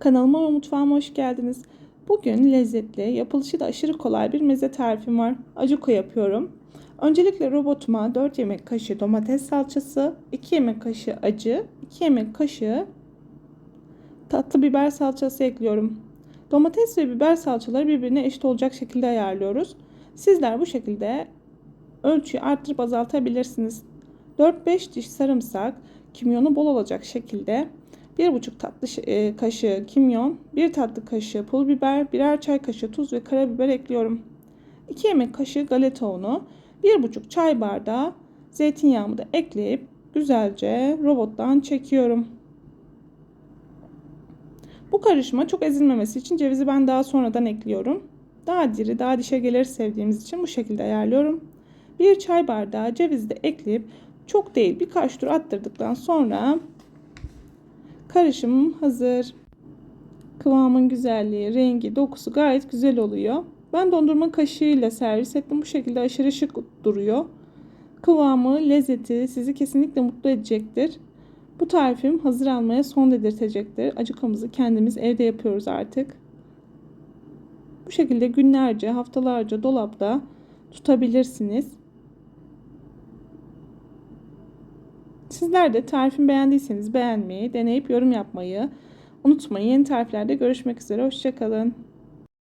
Kanalıma ve mutfağıma hoş geldiniz. Bugün lezzetli, yapılışı da aşırı kolay bir meze tarifim var. Acuko yapıyorum. Öncelikle robotuma 4 yemek kaşığı domates salçası, 2 yemek kaşığı acı, 2 yemek kaşığı tatlı biber salçası ekliyorum. Domates ve biber salçaları birbirine eşit olacak şekilde ayarlıyoruz. Sizler bu şekilde ölçüyü arttırıp azaltabilirsiniz. 4-5 diş sarımsak, kimyonu bol olacak şekilde 1,5 tatlı e, kaşığı kimyon, 1 tatlı kaşığı pul biber, birer çay kaşığı tuz ve karabiber ekliyorum. 2 yemek kaşığı galeta unu, 1,5 çay bardağı zeytinyağımı da ekleyip güzelce robottan çekiyorum. Bu karışıma çok ezilmemesi için cevizi ben daha sonradan ekliyorum. Daha diri, daha dişe gelir sevdiğimiz için bu şekilde ayarlıyorum. Bir çay bardağı cevizi de ekleyip çok değil birkaç tur attırdıktan sonra karışımım hazır. Kıvamın güzelliği, rengi, dokusu gayet güzel oluyor. Ben dondurma kaşığıyla servis ettim. Bu şekilde aşırı şık duruyor. Kıvamı, lezzeti sizi kesinlikle mutlu edecektir. Bu tarifim hazır almaya son dedirtecektir. Acıkamızı kendimiz evde yapıyoruz artık. Bu şekilde günlerce, haftalarca dolapta tutabilirsiniz. Sizler de tarifimi beğendiyseniz beğenmeyi, deneyip yorum yapmayı unutmayın. Yeni tariflerde görüşmek üzere. Hoşçakalın.